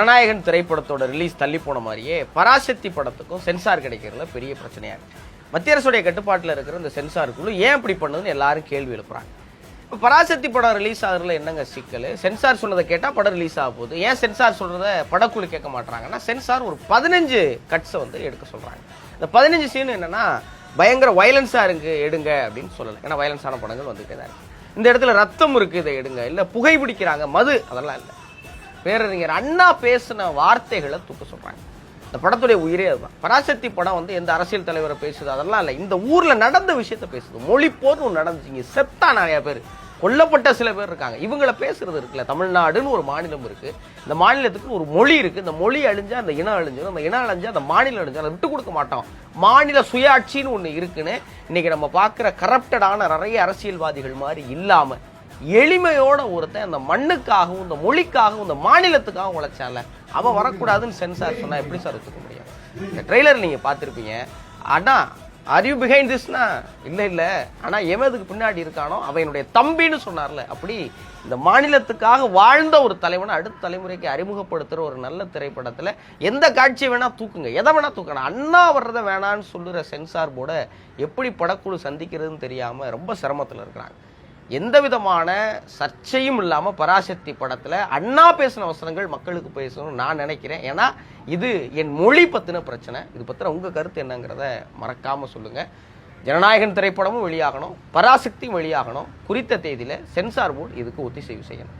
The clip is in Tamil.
ஜனநாயகன் திரைப்படத்தோட ரிலீஸ் தள்ளி போன மாதிரியே பராசக்தி படத்துக்கும் சென்சார் கிடைக்கிறதுல பெரிய பிரச்சனையாக இருக்குது மத்திய அரசுடைய கட்டுப்பாட்டில் இருக்கிற இந்த சென்சார் குழு ஏன் இப்படி பண்ணுதுன்னு எல்லாரும் கேள்வி எழுப்புறாங்க. இப்போ பராசக்தி படம் ரிலீஸ் ஆகுறதுல என்னங்க சிக்கல்? சென்சார் சொன்னதை கேட்டால் படம் ரிலீஸ் ஆக போகுது. ஏன் சென்சார் சொல்கிறத படக்குழு கேட்க மாட்டாங்கன்னா சென்சார் ஒரு பதினஞ்சு கட்ஸை வந்து எடுக்க சொல்கிறாங்க இந்த பதினஞ்சு சீன் என்னென்னா பயங்கர வயலன்ஸாக இருக்கு எடுங்க அப்படின்னு சொல்லலை. ஏன்னா வயலன்ஸான படங்கள் வந்துகிட்டே தான் இருக்குது இந்த இடத்துல ரத்தம் இருக்குது இதை எடுங்க. இல்லை புகை பிடிக்கிறாங்க மது அதெல்லாம் இல்லை. பேரறிஞர் அண்ணா பேசின வார்த்தைகளை தூக்க சொல்றாங்க. இந்த படத்துடைய உயிரே அதுதான். பராசக்தி படம் வந்து எந்த அரசியல் தலைவரை பேசுது அதெல்லாம் இல்லை. இந்த ஊர்ல நடந்த விஷயத்த பேசுது. மொழி போர் ஒன்று நடந்துச்சுங்க செத்தா நிறைய பேர். கொல்லப்பட்ட சில பேர் இருக்காங்க. இவங்கள பேசுறது இருக்குல்ல. தமிழ்நாடுன்னு ஒரு மாநிலம் இருக்கு. இந்த மாநிலத்துக்கு ஒரு மொழி இருக்கு. இந்த மொழி அழிஞ்சா அந்த இனம் அழிஞ்சிடும் அந்த இனம் அழிஞ்சா அந்த மாநிலம் அழிஞ்சா அதை விட்டு கொடுக்க மாட்டோம். மாநில சுயாட்சின்னு ஒன்று இருக்குன்னு இன்னைக்கு நம்ம பார்க்குற கரப்டடான நிறைய அரசியல்வாதிகள் மாதிரி இல்லாமல் எளிமையோட ஒருத்தன் அந்த மண்ணுக்காகவும் இந்த மொழிக்காகவும் இந்த மாநிலத்துக்காகவும் உழைச்சால அவன் வரக்கூடாதுன்னு சென்சார் சொன்னா எப்படி சார் ஒத்துக்க முடியும்? இந்த ட்ரெய்லர் நீங்க பார்த்திருப்பீங்க. ஆனா அறிவு பிஹைண்ட் திஸ்னா இல்லை இல்ல. ஆனா எவதுக்கு பின்னாடி இருக்கானோ அவன் என்னுடைய தம்பின்னு சொன்னார்ல. அப்படி இந்த மாநிலத்துக்காக வாழ்ந்த ஒரு தலைவனை அடுத்த தலைமுறைக்கு அறிமுகப்படுத்துற ஒரு நல்ல திரைப்படத்துல எந்த காட்சியை வேணால் தூக்குங்க. எதை வேணால் தூக்கணும். அண்ணா வர்றதை வேணான்னு சொல்லுற சென்சார் போர்ட எப்படி படக்குழு சந்திக்கிறதுன்னு தெரியாம ரொம்ப சிரமத்தில் இருக்கிறாங்க. எந்த விதமான சர்ச்சையும் இல்லாமல் பராசக்தி படத்தில் அண்ணா பேசின வசனங்கள் மக்களுக்கு பேசணும்னு நான் நினைக்கிறேன். ஏன்னா இது என் மொழி பற்றின பிரச்சனை. இது பற்றின உங்கள் கருத்து என்னங்கிறத மறக்காமல் சொல்லுங்கள் ஜனநாயகன் திரைப்படமும் வெளியாகணும். பராசக்தியும் வெளியாகணும். குறித்த தேதியில் சென்சார் போர்டு இதுக்கு ஒத்திசைவு செய்யணும்.